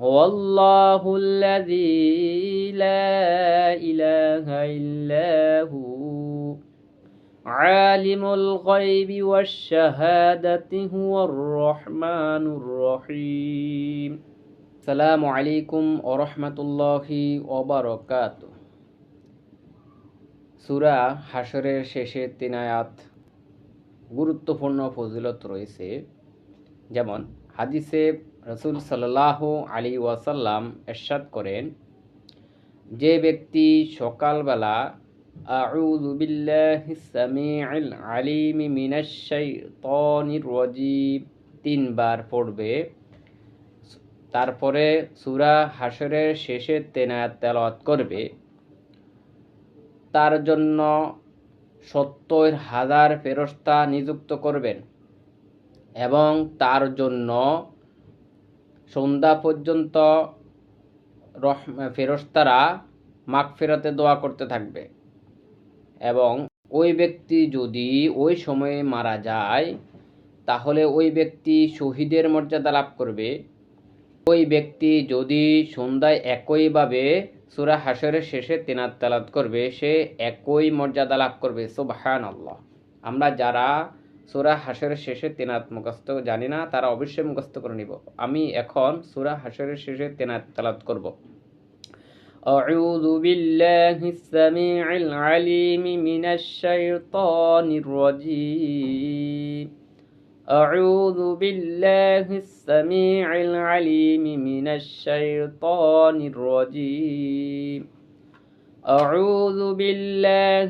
هو الله الذي لا إله إلا هو عالم الغيب والشهادة هو الرحمن الرحيم السلام عليكم ورحمة الله وبركاته সুরা হাসরের শেষে তিন আয়াত গুরুত্বপূর্ণ ফজিলত রয়েছে যেমন হাদিসে রসুল সাল্লাহ আলী ওয়াসাল্লাম এরশাদ করেন, যে ব্যক্তি সকালবেলা, আউযু বিল্লাহি সামিউল আলিম মিনাশ শাইতানির রাজিম তিনবার পড়বে। তারপরে সূরা হাসরের শেষে তেনায়াত তেলাওয়াত করবে। তার জন্য সত্তর হাজার ফেরস্তা নিযুক্ত করবেন এবং তার জন্য সন্ধ্যা পর্যন্ত রহ, ফেরস্তারা ফেরাতে দোয়া করতে থাকবে। এবং ওই ব্যক্তি যদি ওই সময়ে মারা যায়, তাহলে ওই ব্যক্তি শহীদের মর্যাদা লাভ করবে। ওই ব্যক্তি যদি সন্ধ্যায় একইভাবে সুরা হাসরের শেষে তেনাত তালাত করবে, সে একই মর্যাদা লাভ করবে। সোবাহান আল্লাহ আমরা যারা সুরা হাসরের শেষে তেনাত মুখস্থ জানি না তারা অবশ্যই মুখস্থ করে নিব আমি এখন সুরা হাসরের শেষে তেনাত তালাত করব أعوذ بالله السميع العليم من الشيطان الرجيم أعوذ بالله السميع العليم من الشيطان الرجيم أعوذ بالله